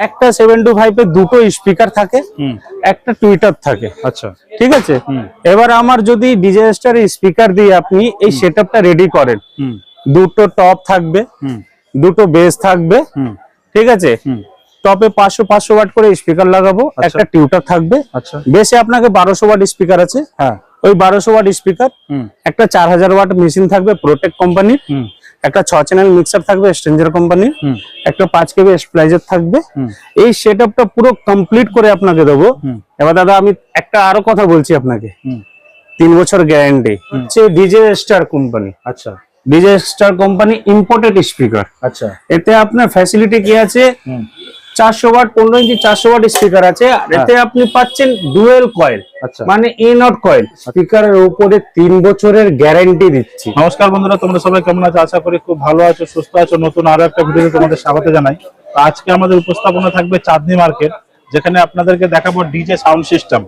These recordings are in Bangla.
একটা সেভেন টু ফাইভ এর দুটো স্পিকার থাকে একটা টুইটার থাকে। আচ্ছা। ঠিক আছে? এবার আমার যদি ডিজে স্টার স্পিকার দিয়ে আপনি এই সেটআপটা রেডি করেন দুটো টপ থাকবে দুটো বেস থাকবে ঠিক আছে? হুম। টপে পাঁচশো পাঁচশো ওয়াট করে স্পিকার লাগাবো আচ্ছা। একটা টিউটার থাকবে। আচ্ছা। বেসে আপনাকে বারোশো ওয়াট স্পিকার আছে। হ্যাঁ। ওই বারোশো ওয়াট স্পিকার হুম। একটা চার হাজার ওয়াট মেশিন থাকবে প্রোটেক কোম্পানির। হুম। একটা ছ চ্যানেল মিক্সার থাকবে স্ট্রেঞ্জার কোম্পানি একটা পাঁচ কেবি স্প্লাইজার থাকবে। এই সেট আপটা পুরো কমপ্লিট করে আপনাকে দেবো। এবার দাদা আমি একটা আরও কথা বলছি আপনাকে। তিন বছর গ্যারান্টি হচ্ছে ডিজে স্টার কোম্পানি আচ্ছা। DJ star company imported speaker আচ্ছা। এতে আপনার ফ্যাসিলিটি কি আছে? চারশো ওয়াট পনেরো ইঞ্চি চারশো ওয়াট স্পিকার আছে। আর এতে আপনি পাচ্ছেন ডুয়েল কয়েল আচ্ছা। মানে এ নট কয়েল স্পিকারের উপরে তিন বছরের গ্যারান্টি দিচ্ছি। নমস্কার বন্ধুরা তোমরা সবাই কেমন আছো? আশা করি খুব ভালো আছো সুস্থ আছো। নতুন আরও একটা ভিডিওতে তোমাদের স্বাগত জানাই। আজকে আমাদের উপস্থাপনা থাকবে চাঁদনি মার্কেট যেখানে আপনাদেরকে দেখাবো ডিজে সাউন্ড সিস্টেম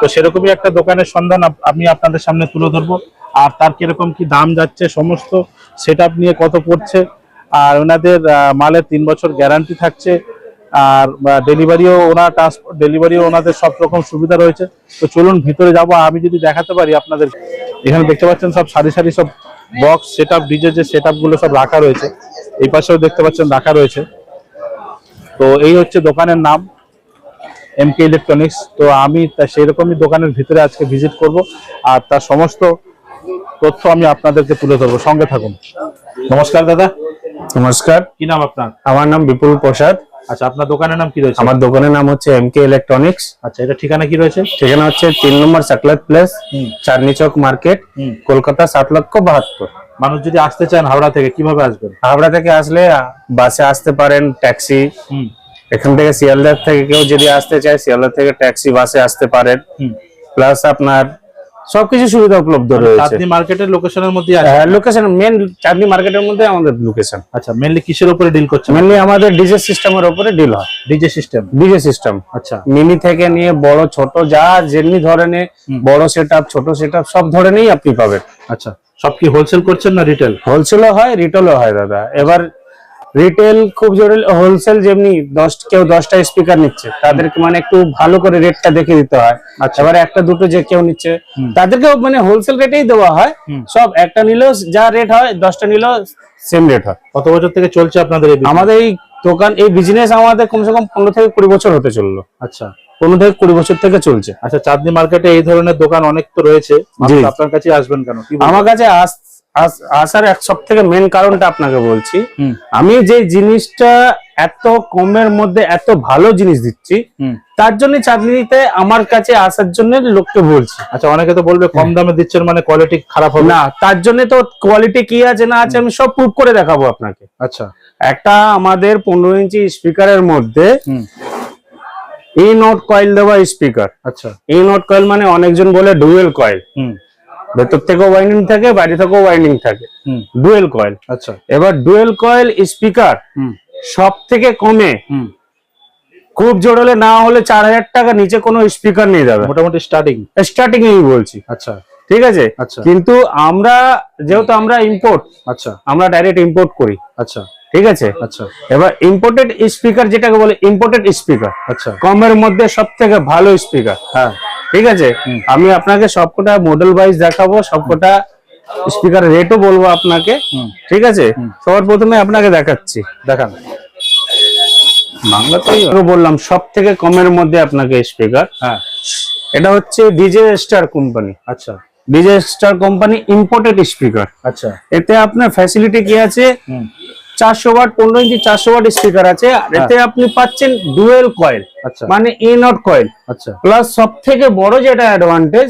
তো সেরকমই একটা দোকানের সন্ধান আপ- আমি আপনাদের সামনে তুলে ধরবো। আর তার কীরকম কি দাম যাচ্ছে সমস্ত সেট নিয়ে কত পড়ছে আর ওনাদের আহ, মালের তিন বছর গ্যারান্টি থাকছে। আর ডেলিভারিও ওনার ট্রান্সপোর্ট ডেলিভারিও ওনাদের সব রকম সুবিধা রয়েছে। তো চলুন ভিতরে যাব আমি যদি দেখাতে পারি আপনাদের এখানে দেখতে পাচ্ছেন সব সারি সারি সব বক্স সেট আপ ডিজে যে সেটগুলো সব রাখা রয়েছে এই পাশেও দেখতে পাচ্ছেন রাখা রয়েছে। তো এই হচ্ছে দোকানের নাম এম কে ইলেকট্রনিক্স তো আমি তা সেই রকমই দোকানের ভিতরে আজকে ভিজিট করব আর তার সমস্ত তথ্য আমি আপনাদেরকে তুলে ধরবো। সঙ্গে থাকুন। নমস্কার দাদা। নমস্কার। কি নাম আপনার? আমার নাম বিপুল প্রসাদ। আচ্ছা আপনার দোকানের নাম কি রয়েছে? আমার দোকানের নাম হচ্ছে এম কে ইলেকট্রনিক্স আচ্ছা এটা ঠিকানা কি রয়েছে? ঠিকানা হচ্ছে তিন নম্বর সাকলাত প্লেস। চাঁদনি চক মার্কেট। কলকাতা সাত লক্ষ বাহাত্তর। মানুষ যদি আসতে চান হাওড়া থেকে কীভাবে আসবেন? হাওড়া থেকে আসলে বাসে আসতে পারেন ট্যাক্সি। এখান থেকে শিয়ালদার থেকে কেউ যদি আসতে চায় শিয়ালদার থেকে ট্যাক্সি বাসে আসতে পারেন। প্লাস আপনার সবকিছু সুবিধা উপলব্ধ রয়েছে। চাঁদনি মার্কেটের লোকেশনের মধ্যে আছে? লোকেশন মেন চাঁদনি মার্কেটের মধ্যে আমাদের লোকেশন আচ্ছা মেনলি কিসের উপরে ডিল করছেন? মেনলি আমাদের ডিজে সিস্টেমের উপরে ডিল হয়। ডিজে সিস্টেম ডিজে সিস্টেম আচ্ছা। মিনি থেকে নিয়ে বড় ছোট যা যেমনি ধরনের বড় সেট ছোট সেট সব ধরনেরই আপনি পাবেন। আচ্ছা সব কি হোলসেল করছেন না রিটেল হোলসেলও হয় রিটেলও হয় দাদা। এবার রিটেল খুব জরুরি হোলসেল যেমনি দশ কেউ দশটা স্পিকার নিচ্ছে তাদেরকে মানে একটু ভালো করে রেটটা দেখে দিতে হয়। আচ্ছা। এবার একটা দুটো যে কেউ নিচ্ছে। তাদেরকেও মানে হোলসেল রেটেই দেওয়া হয়। সব একটা নিলেও যা রেট হয় দশটা নিলেও সেম রেট হয়। কত বছর থেকে চলছে আপনাদের আমাদের এই দোকান এই বিজনেস আমাদের কমসে কম পনেরো থেকে কুড়ি বছর হতে চলল। আচ্ছা। পনেরো থেকে কুড়ি বছর থেকে চলছে। আচ্ছা চাঁদনি মার্কেটে এই ধরনের দোকান অনেক তো রয়েছে। আপনার কাছে আসবেন কেন? আমার কাছে আস- আসার এক সব থেকে মেন কারণটা আপনাকে বলছি। আমি যে জিনিসটা এত কমের মধ্যে এত ভালো জিনিস দিচ্ছি তার জন্য চাঁদনিতে আমার কাছে আসার জন্য লোককে বলছি। আচ্ছা অনেকে তো বলবে কম দামে দিচ্ছেন মানে কোয়ালিটি খারাপ হবে। না তার জন্য তো কোয়ালিটি কি আছে না আছে আমি সব প্রুভ করে দেখাবো আপনাকে। আচ্ছা। একটা আমাদের পনেরো ইঞ্চি স্পিকারের মধ্যে ই নোট কয়েল দেওয়া স্পিকার আচ্ছা। ই নোট কয়েল মানে অনেকজন বলে ডুয়েল কয়েল হুম। ভেতর থেকেও ওয়াইন্ডিং থাকে বাইরে থেকেও ওয়াইন্ডিং থাকে। ডুয়েল কয়েল আচ্ছা। এবার ডুয়েল কয়েল স্পিকার সব থেকে কমে খুব জোর হলে না হলে চার হাজার টাকা নিচে কোনো স্পিকার নিয়ে যাবে। মোটামুটি স্টার্টিং স্টার্টিং এই বলছি। আচ্ছা। ঠিক আছে? আচ্ছা। কিন্তু আমরা যেহেতু আমরা ইম্পোর্ট আচ্ছা। আমরা ডাইরেক্ট ইম্পোর্ট করি। আচ্ছা। ঠিক আছে? আচ্ছা। এবার ইম্পোর্টেড স্পিকার যেটাকে বলে ইম্পোর্টেড স্পিকার আচ্ছা। কমের মধ্যে সব থেকে ভালো স্পিকার হ্যাঁ। ঠিক আছে? আমি আপনাকে সবকটা মডেল ওয়াইজ দেখাবো সবকটা স্পিকার রেটও বলব আপনাকে। ঠিক আছে। সবার প্রথমে আপনাকে দেখাচ্ছি। দেখান। বাংলাতেই বললাম সব থেকে কমের মধ্যে আপনাকে স্পিকার হ্যাঁ। এটা হচ্ছে ডিজে স্টার কোম্পানি আচ্ছা। DJ star company imported speaker আচ্ছা। এতে আপনার ফ্যাসিলিটি কি আছে? চারশো ওয়াট পনেরো ইঞ্চি চারশো ওয়াট স্পিকার আছে। এতে আপনি পাচ্ছেন ডুয়েল কয়েল আচ্ছা। মানে এ নট কয়েল প্লাস সব থেকে বড় যেটা অ্যাডভান্টেজ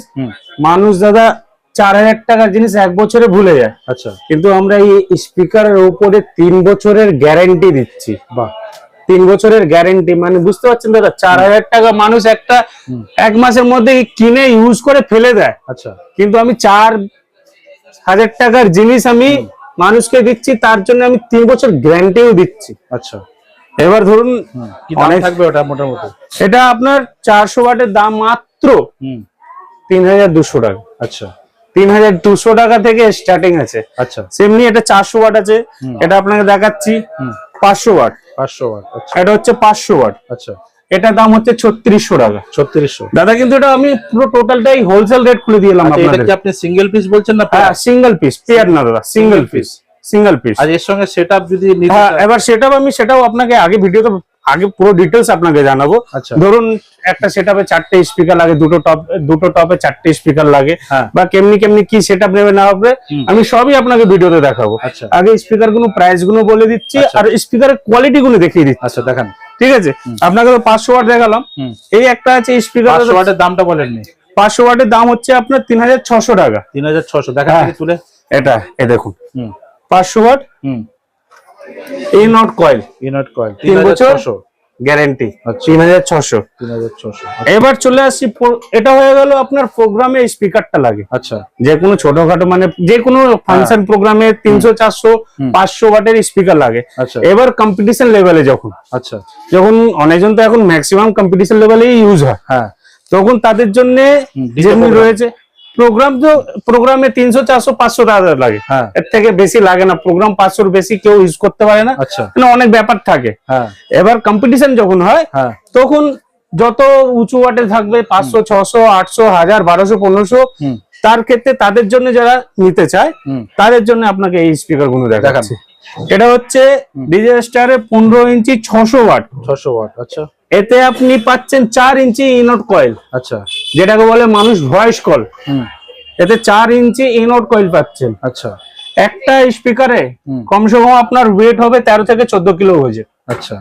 মানুষ দাদা চার হাজার টাকার জিনিস এক বছরে ভুলে যায়। আচ্ছা। কিন্তু আমরা এই স্পিকারের উপরে তিন বছরের গ্যারেন্টি দিচ্ছি। বাহ। তিন বছরের গ্যারেন্টি মানে বুঝতে পারছেন দাদা চার হাজার টাকা মানুষ একটা এক মাসের মধ্যে কিনে ইউজ করে ফেলে দেয়। আচ্ছা। কিন্তু আমি চার হাজার টাকার জিনিস আমি মানুষকে দিচ্ছি তার জন্য আমি তিন বছর গ্যারান্টিও দিচ্ছি। আচ্ছা। এবার ধরুন হুম। কি দাম অনেক- থাকবে ওটা মোটামুটি? এটা আপনার চারশো ওয়াটের দাম মাত্র হুম। তিন হাজার দুশো টাকা। আচ্ছা। তিন হাজার দুশো টাকা থেকে স্টার্টিং আছে। আচ্ছা। সেমনি এটা চারশো ওয়াট আছে। এটা আপনাকে দেখাচ্ছি পাঁচশো ওয়াট। পাঁচশো ওয়াট আচ্ছা। এটা হচ্ছে পাঁচশো ওয়াট। আচ্ছা। এটা দাম হচ্ছে ছত্রিশশো টাকা। ছত্রিশশো। দাদা কিন্তু এটা আমি পুরো টোটালটাই হোলসেল রেট খুলে দিলাম আচ্ছা আপনাদের। আপনি সিঙ্গেল পিস বলছেন না সিঙ্গেল পিস পেয়ার না দাদা সিঙ্গেল পিস সিঙ্গেল পিস আর এর সঙ্গে সেট যদি হ্যাঁ এবার সেটাও আমি সেটাও আপনাকে আগে ভিডিওতে আগে পুরো ডিটেলস আপনাকে জানাব। আচ্ছা। ধরুন একটা সেটআপে চারটে স্পিকার লাগে দুটো টপ দুটো টপে চারটে স্পিকার লাগে। হ্যাঁ। বা কেমনি কেমনি কি সেটআপ নেবে না হবে আমি সবই আপনাকে ভিডিওতে দেখাবো। আচ্ছা। আগে স্পিকারগুলো প্রাইসগুলো বলে দিচ্ছি। আর স্পিকারের কোয়ালিটি গুলো দেখিয়ে দিচ্ছি। আচ্ছা দেখান। ঠিক আছে? আপনাকে তো পাঁচশো ওয়াট দেখালাম। এই একটা আছে স্পিকার ওয়াটের দামটা বলেননি পাঁচশো ওয়াটের দাম হচ্ছে আপনার তিন হাজার ছশো টাকা। তিন হাজার ছশো দেখান হ্যাঁ। তুলে। এটা এ দেখুন। পাঁচশো ওয়াট? হুম। নট কয়েল ইনট কয়েল তিন বছর? গ্যারেন্টি। আচ্ছা। তিন হাজার ছশো। তিন হাজার ছশো। এবার চলে আসছি এটা হয়ে গেল আপনার প্রোগ্রামে স্পিকারটা লাগে। আচ্ছা। যে কোনো ছোটখাটো মানে যে কোনো ফাংশন প্রোগ্রামে তিনশো চারশো পাঁচশো ওয়াটের স্পিকার লাগে। আচ্ছা। এবার কম্পিটিশন লেভেলে যখন আচ্ছা। যখন অনেকজন তো এখন ম্যাক্সিমাম কম্পিটিশন লেভেলেই ইউজ হয়। হ্যাঁ। তখন তাদের জন্য রয়েছে প্রোগ্রাম তো প্রোগ্রামে তিনশো চারশো পাঁচশো টাকা লাগে। হ্যাঁ। এর থেকে বেশি লাগে না। প্রোগ্রাম পাঁচশোর বেশি কেউ ইউজ করতে পারে না। আচ্ছা। মানে অনেক ব্যাপার থাকে। হ্যাঁ। এবার কম্পিটিশন যখন হয় হ্যাঁ। তখন যত উঁচু ওয়াটে থাকবে পাঁচশো ছশো আটশো হাজার বারোশো পনেরোশো তার ক্ষেত্রে তাদের জন্য যারা নিতে চায় তাদের জন্য আপনাকে এই স্পিকারগুলো। দেখাচ্ছি। এটা হচ্ছে ডিজে স্টারের পনেরো ইঞ্চি ছশো ওয়াট ছশো ওয়াট আচ্ছা। এতে আপনি পাচ্ছেন চার ইঞ্চি ইনট কয়েল আচ্ছা। যেটাকে বলে মানুষ ভয়েস কল। হুম। এতে চার ইঞ্চি ইনোট কয়েল পাচ্ছেন আচ্ছা। একটা স্পিকারে কমসে কম আপনার ওয়েট হবে তেরো থেকে চোদ্দ কিলো হয়েছে আচ্ছা।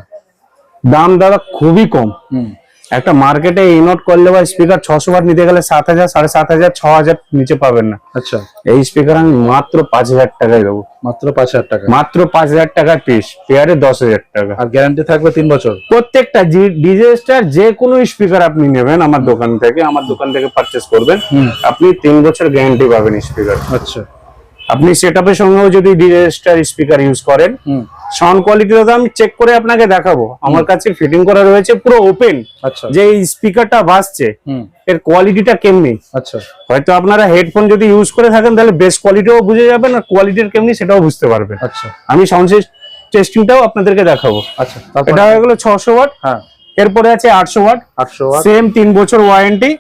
দাম দাদা খুবই কম। হুম। একটা মার্কেটে ইনট করলে বা স্পিকার ছশো ওয়াট নিতে গেলে সাত হাজার সাড়ে সাত হাজার ছ হাজার নিচে পাবেন না। আচ্ছা। এই স্পিকার আমি মাত্র পাঁচ হাজার টাকায় দেবো। মাত্র পাঁচ হাজার টাকা। মাত্র পাঁচ হাজার টাকা পিস পেয়ারে দশ হাজার টাকা। আর গ্যারান্টি থাকবে তিন বছর? প্রত্যেকটা ডিজে স্টার যে কোনো স্পিকার আপনি নেবেন আমার দোকান থেকে আমার দোকান থেকে পারচেস করবেন। আপনি তিন বছর গ্যারান্টি পাবেন স্পিকার আচ্ছা। আপনি সেট আপের সঙ্গেও যদি ডিজে স্টার স্পিকার ইউজ করেন সাউন্ড কোয়ালিটিটা তো আমি চেক করে আপনাকে দেখাবো। আমার কাছে ফিটিং করা রয়েছে পুরো ওপেন আচ্ছা। যে স্পিকারটা বাজছে এর কোয়ালিটিটা কেমনি? আচ্ছা। হয়তো আপনারা হেডফোন যদি ইউজ করে থাকেন তাহলে বেস্ট কোয়ালিটিও বুঝে যাবেন আর কোয়ালিটির কেমনি সেটাও বুঝতে পারবেন আচ্ছা। আমি সাউন্ড টেস্টিংটাও আপনাদেরকে দেখাবো। আচ্ছা এটা হয়ে গেলো ছশো ওয়াট হ্যাঁ। এরপরে আছে আটশো ওয়াট আটশো ওয়াট সেম তিন বছর ওয়ারেন্টি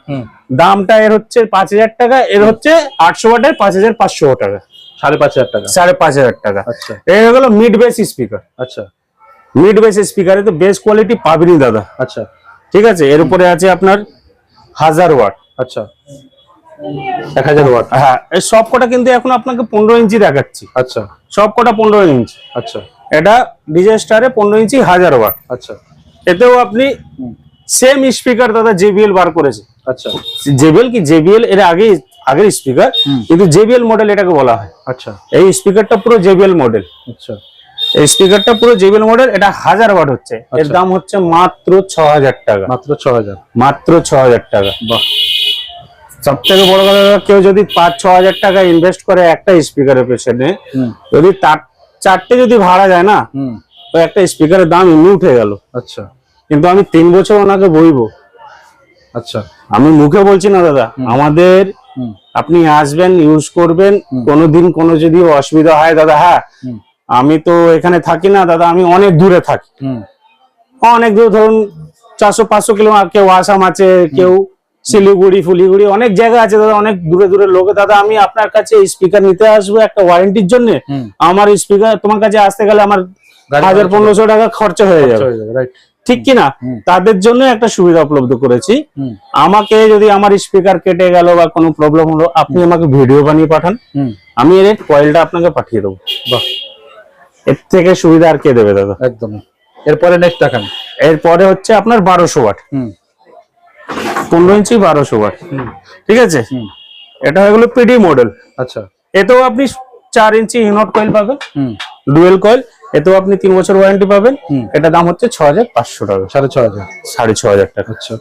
দামটা এর হচ্ছে পাঁচ হাজার টাকা এর হচ্ছে আটশো ওয়াটের পাঁচ হাজার পাঁচশো টাকা। সাড়ে পাঁচ হাজার টাকা। সাড়ে পাঁচ হাজার টাকা। আচ্ছা। হয়ে মিড বেস স্পিকার আচ্ছা। মিড বেস স্পিকারে তো বেস্ট কোয়ালিটি দাদা। আচ্ছা। ঠিক আছে? এর উপরে আছে আপনার হাজার ওয়াট আচ্ছা। এক হাজার ওয়াট হ্যাঁ এই সব কটা কিন্তু এখন আপনাকে পনেরো ইঞ্চি দেখাচ্ছি। আচ্ছা। সব কটা পনেরো ইঞ্চি। আচ্ছা। এটা ডিজে স্টারে পনেরো ইঞ্চি হাজার ওয়াট আচ্ছা। এতেও আপনি সেম স্পিকার দাদা জেবিএল বার করেছে। আচ্ছা। জেবিএল কি? জেবিএল এর আগে আগের স্পিকার। কিন্তু জেবিএল মডেল এটাকে বলা হয়। আচ্ছা। এই স্পিকারটা পুরো জেবিএল মডেল আচ্ছা। এই স্পিকারটা পুরো জেবিএল মডেল এটা হাজার ওয়াট হচ্ছে। এর আচ্ছা। দাম হচ্ছে মাত্র ছ হাজার টাকা। মাত্র ছ হাজার মাত্র ছ হাজার টাকা। বাহ। সব থেকে বড় কথা কেউ যদি পাঁচ ছ হাজার টাকা ইনভেস্ট করে একটা স্পিকারের পেছনে যদি তার চারটে যদি ভাড়া যায় না তো একটা স্পিকারের দাম এমনি উঠে গেল। আচ্ছা। কিন্তু আমি তিন বছর ওনাকে বইবো। আচ্ছা। আমি মুখে বলছি না দাদা আমাদের আপনি আসবেন ইউজ করবেন কোনোদিন কোনো যদি অসুবিধা হয় দাদা হ্যাঁ আমি তো এখানে থাকি না দাদা আমি অনেক দূরে থাকি। অনেক দূর ধরুন চারশো পাঁচশো কিলো কেউ আসাম আছে কেউ শিলিগুড়ি ফুলিগুড়ি অনেক জায়গা আছে দাদা অনেক দূরে দূরে লোক। দাদা আমি আপনার কাছে স্পিকার নিতে আসব একটা ওয়ারেন্টির জন্য। আমার স্পিকার তোমার কাছে আসতে গেলে আমার হাজার পনেরোশো টাকা খরচা হয়ে যাবে। রাইট ঠিক কি না তাদের জন্য একটা সুবিধা উপলব্ধ করেছি। আমাকে যদি আমার স্পিকার কেটে গেল বা কোনো প্রবলেম হলো আপনি আমাকে ভিডিও বানিয়ে পাঠান। আমি এর কয়েলটা আপনাকে পাঠিয়ে দেবো। এর থেকে সুবিধা আর কে দেবে দাদা? একদম। এরপরে নেক্সট দেখান। এরপরে হচ্ছে আপনার বারোশো ওয়াট পনেরো ইঞ্চি বারোশো ওয়াট ঠিক আছে? এটা হয়ে গেলো পিডি মডেল আচ্ছা। এতেও আপনি চার ইঞ্চি হিনট কয়েল পাবেন। ডুয়েল কয়েল এতেও আপনি তিন বছর ওয়ারেন্টি পাবেন। এটা দাম হচ্ছে ছ হাজার পাঁচশো টাকা। সাড়ে ছ হাজার সাড়ে ছ হাজার টাকা। আচ্ছা।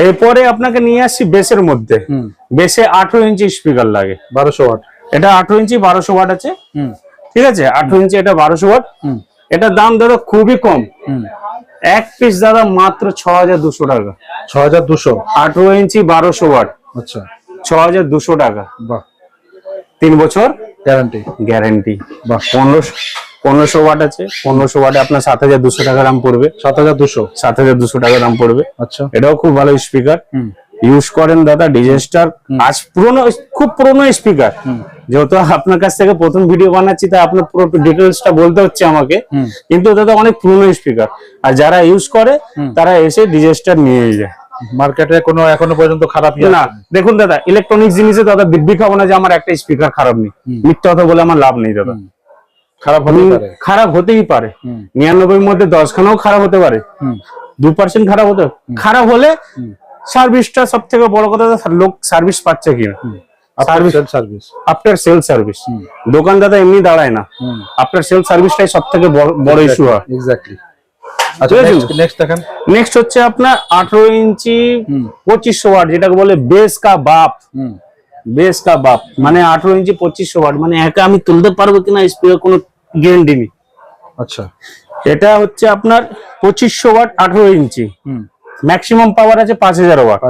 এরপরে আপনাকে নিয়ে আসছি বেসের মধ্যে। বেসে আঠেরো ইঞ্চি স্পিকার লাগে। বারোশো ওয়াট। এটা আঠেরো ইঞ্চি বারোশো ওয়াট আছে। ঠিক আছে? আঠেরো ইঞ্চি এটা বারোশো ওয়াট। এটার দাম দাদা খুবই কম। এক পিস দাদা মাত্র ছ হাজার দুশো টাকা। ছ হাজার দুশো। আঠেরো ইঞ্চি বারোশো ওয়াট। আচ্ছা। ছ হাজার দুশো টাকা। বাহ। তিন বছর গ্যারান্টি গ্যারেন্টি বাহ। পনেরোশো পনেরোশো ওয়াট আছে পনেরোশো ওয়াটে আপনার সাত হাজার দুশো টাকা দাম পড়বে। সাত হাজার দুশো? সাত হাজার দুশো টাকা দাম পড়বে। আচ্ছা। এটাও খুব ভালো স্পিকার ইউজ করেন দাদা ডিজেস্টার আজ পুরনো খুব পুরোনো স্পিকার যেহেতু আপনার কাছ থেকে প্রথম ভিডিও বানাচ্ছি তাই আপনার পুরো ডিটেলসটা বলতে হচ্ছে আমাকে। কিন্তু দাদা অনেক পুরোনো স্পিকার আর যারা ইউজ করে তারা এসে ডিজেস্টার নিয়ে যায়। মার্কেটে কোনো এখনও পর্যন্ত খারাপ ইয়ে না দেখুন দাদা ইলেকট্রনিক জিনিসে দাদা দিব্যি খাব না যে আমার একটা স্পিকার খারাপ নেই। মিথ্যা কথা বলে আমার লাভ নেই দাদা। খারাপ হতে পারে। খারাপ হতেই পারে। নিরানব্বই মধ্যে দশ খানাও খারাপ হতে পারে। দু পার্সেন্ট খারাপ হতে খারাপ হলে সার্ভিসটা সব থেকে বড় কথা লোক সার্ভিস পাচ্ছে কিনা service service after sale service দোকান এমনি দাঁড়ায় না। আফটার সেল সার্ভিসটাই সব থেকে বড় ইস্যু হয়। এক্স্যাক্টলি আচ্ছা? নেক্সট হচ্ছে আপনার আঠারো ইঞ্চি পঁচিশশো ওয়াট যেটাকে বলে বেস কা বাপ। হুম। বেস কা বাপ। মানে আঠারো ইঞ্চি পঁচিশশো ওয়াট মানে একা আমি তুলতে পারব কিনা স্পিকার কোনো নেই আচ্ছা। এটা হচ্ছে আপনার পঁচিশশো ওয়াট আঠারো ইঞ্চি। ম্যাক্সিমাম পাওয়ার আছে পাঁচ হাজার ওয়াট।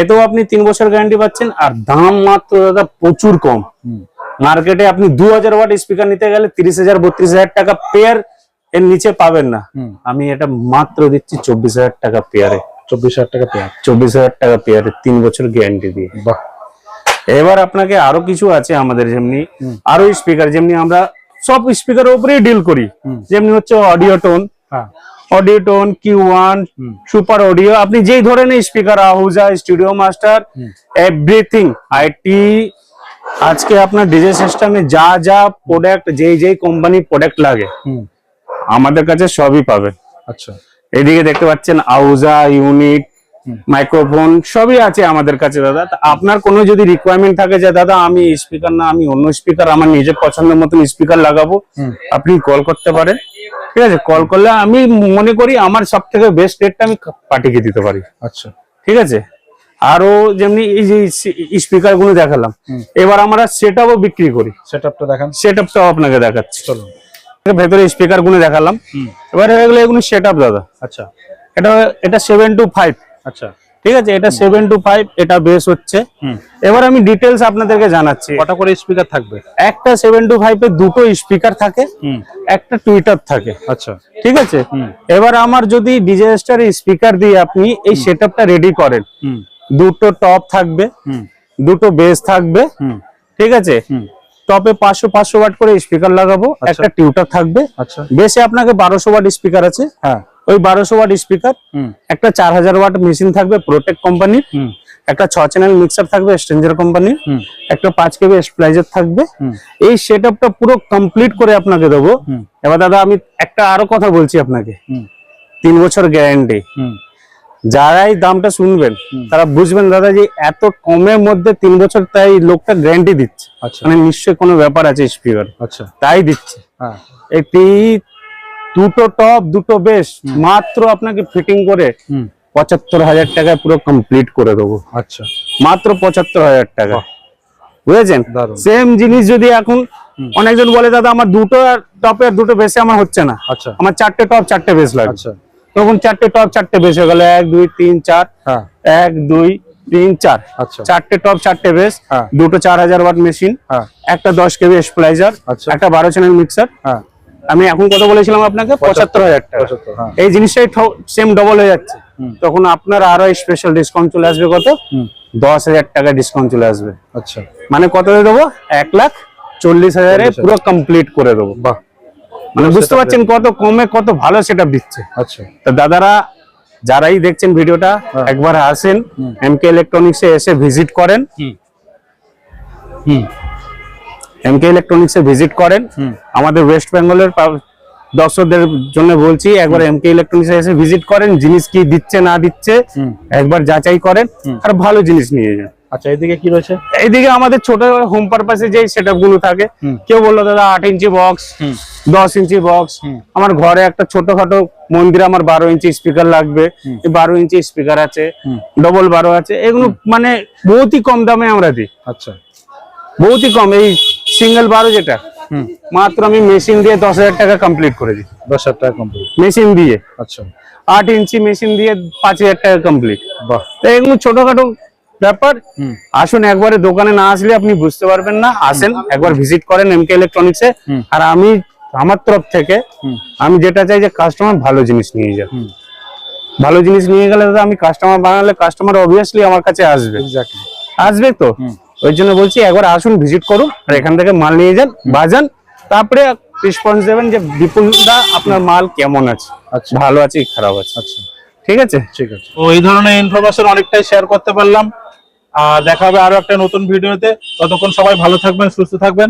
এতেও আপনি তিন বছর গ্যারান্টি পাচ্ছেন আর দাম মাত্র দাদা প্রচুর কম। মার্কেটে আপনি দু হাজার ওয়াট স্পিকার নিতে গেলে তিরিশ হাজার বত্রিশ হাজার টাকা পেয়ার এর নিচে পাবেন না। আমি এটা মাত্র দিচ্ছি চব্বিশ হাজার টাকা পেয়ারে চব্বিশ হাজার টাকা পেয়ার চব্বিশ হাজার টাকা পেয়ারে তিন বছর গ্যারান্টি দিয়ে। বাহ। এবার আপনাকে আরও কিছু আছে আমাদের যেমনি আরও স্পিকার যেমনি আমরা সব স্পিকারের উপরেই ডিল করি। যেমনি হচ্ছে audio tone audio tone Q one super audio আপনি যেই ধরনের speaker Ahuja studio master. Everything IT আজকে আপনার ডিজে সিস্টেমে যা যা প্রোডাক্ট যেই যেই কোম্পানির প্রোডাক্ট লাগে আমাদের কাছে সবই পাবে আচ্ছা এদিকে দেখতে পাচ্ছেন আউজা ইউনিট। মাইক্রোফোন সবই আছে আমাদের কাছে দাদা। আপনার কোনো যদি রিকোয়ারমেন্ট থাকে যে দাদা আমি স্পিকার না আমি অন্য স্পিকার আমার নিজের পছন্দের মতন স্পিকার লাগাবো আপনি কল করতে পারেন। ঠিক আছে? কল করলে আমি মনে করি আমার সব থেকে বেস্ট রেটটা আমি পাঠিয়ে দিতে পারি। আচ্ছা। ঠিক আছে? আরও যেমনি এই যে স্পিকারগুলো দেখালাম এবার আমরা সেট বিক্রি করি। সেট আপটা দেখান। সেট আপটাও আপনাকে দেখাচ্ছি। চলুন। ভেতরে স্পিকারগুলো দেখালাম। এবার হয়ে গেলো এগুলো সেট আপ দাদা। আচ্ছা। এটা এটা সেভেন টু ফাইভ আচ্ছা। ঠিক আছে এটা সেভেন টু ফাইভ এটা বেস হচ্ছে। এবার আমি ডিটেলস আপনাদেরকে জানাচ্ছি। কটা করে স্পিকার থাকবে? একটা সেভেন টু ফাইভ এ দুটো স্পিকার থাকে একটা টুইটার থাকে। আচ্ছা। ঠিক আছে? এবার আমার যদি ডিজাস্টার স্পিকার দিয়ে আপনি এই সেটআপটা রেডি করেন হুম। দুটো টপ থাকবে হুম। দুটো বেস থাকবে হুম। ঠিক আছে? হুম। টপে পাঁচশো পাঁচশো ওয়াট করে স্পিকার লাগাবো আচ্ছা। একটা টিউটার থাকবে। আচ্ছা। বেসে আপনাকে বারোশো ওয়াট স্পিকার আছে। হ্যাঁ। ওই বারোশো ওয়াট স্পিকার একটা চার হাজার ওয়াট মেশিন থাকবে প্রোটেক কোম্পানির হুম। একটা ছ চ্যানেল মিক্সার থাকবে স্ট্রেঞ্জার কোম্পানির হুম। একটা পাঁচ কেবি স্প্লাইজার থাকবে। এই সেটআপটা পুরো কমপ্লিট করে আপনাকে দেবো। এবার দাদা আমি একটা আরও কথা বলছি আপনাকে। তিন বছর গ্যারান্টি হুম। যারাই দামটা শুনবেন তারা বুঝবেন দাদা যে এত কমের মধ্যে তিন বছর তাই লোকটা গ্যারান্টি দিচ্ছে। আচ্ছা। মানে নিশ্চয়ই কোনো ব্যাপার আছে স্পিকার আচ্ছা। তাই দিচ্ছে। হ্যাঁ। একটি দুটো টপ দুটো বেশ মাত্র আপনাকে ফিটিং করে পঁচাত্তর হাজার টাকায় পুরো কমপ্লিট করে দেবো। আচ্ছা। মাত্র পঁচাত্তর হাজার টাকা। বুঝেছেন? সেম জিনিস যদি এখন অনেকজন বলে দাদা আমার দুটো টপে আর দুটো বেসে আমার হচ্ছে না। আচ্ছা। আমার চারটে টপ চারটে বেস লাগে আচ্ছা। তখন চারটে টপ চারটে বেস হয়ে গেল। এক দুই তিন চার। হ্যাঁ। এক দুই তিন চার। আচ্ছা। চারটে টপ চারটে বেস হ্যাঁ। দুটো চার হাজার ওয়াট মেশিন হ্যাঁ। একটা দশ কেবি স্প্লাইজার আচ্ছা। একটা বারো চ্যানেল মিক্সার হ্যাঁ। আমি এখন কত বলেছিলাম আপনাকে পঁচাত্তর হাজার টাকা। হ্যাঁ। এই জিনিসটাই সেম ডবল হয়ে যাচ্ছে। তখন আপনার আরও স্পেশাল ডিসকাউন্ট চলে আসবে কত? দশ হাজার টাকা ডিসকাউন্ট চলে আসবে। আচ্ছা। মানে কত দেবো? এক লাখ চল্লিশ হাজারে পুরো কমপ্লিট করে দেবো। বাহ। মানে বুঝতে পারছেন কত কমে কত ভালো সেটা দিচ্ছে। আচ্ছা। তো দাদারা যারাই দেখছেন ভিডিওটা হ্যাঁ। একবার আসেন হুম। এম কে ইলেকট্রনিক্সে এসে ভিজিট করেন। হুম। হুম এম কে ইলেকট্রনিক্সে ভিজিট করেন। আমাদের ওয়েস্ট বেঙ্গলের দর্শকদের জন্য বলছি একবার এম কে ইলেকট্রনিক্সে এসে ভিজিট করেন জিনিস কি দিচ্ছে না দিচ্ছে একবার যাচাই করেন আর ভালো জিনিস নিয়ে যান। আচ্ছা এদিকে কি রয়েছে? এইদিকে আমাদের ছোট হোম পারপাসে যে সেটগুলো থাকে কেউ বলল দাদা আট ইঞ্চি বক্স দশ ইঞ্চি বক্স আমার ঘরে একটা ছোটখাটো মন্দিরে আমার বারো ইঞ্চি স্পিকার লাগবে বারো ইঞ্চি স্পিকার আছে ডবল বারো আছে এগুলো মানে বহুতই কম দামে আমরা দিই। আচ্ছা। বহুতই কম এই সিঙ্গেল বারো যেটা হুম। মাত্র আমি মেশিন দিয়ে দশ হাজার টাকা কমপ্লিট করে দিই। দশ হাজার টাকা কমপ্লিট মেশিন দিয়ে। আচ্ছা। আট ইঞ্চি মেশিন দিয়ে পাঁচ হাজার টাকা কমপ্লিট বাহ। তো এগুলো ছোটখাটো ব্যাপার। আসুন একবারে দোকানে না আসলে আপনি বুঝতে পারবেন না। আসেন একবার ভিজিট করেন এমকে ইলেকট্রনিক্স হুম। আর আমি আমার তরফ থেকে। আমি যেটা চাই যে কাস্টমার ভালো জিনিস নিয়ে যাক। ভালো জিনিস নিয়ে গেলে দাদা আমি কাস্টমার বানালে কাস্টমার অবভিয়াসলি আমার কাছে আসবে। আসবে তো। ওই জন্য বলছি একবার আসুন ভিজিট করুন আর এখান থেকে মাল নিয়ে যান বাজান। তারপরে রেসপন্স দেবেন যে বিপুলদা আপনার মাল কেমন আছে। আচ্ছা। ভালো আছে খারাপ আছে। আচ্ছা। ঠিক আছে? ঠিক আছে। তো এই ধরনের ইনফরমেশন অনেকটাই শেয়ার করতে পারলাম। আর দেখা হবে আরও একটা নতুন ভিডিওতে ততক্ষণ সবাই ভালো থাকবেন সুস্থ থাকবেন।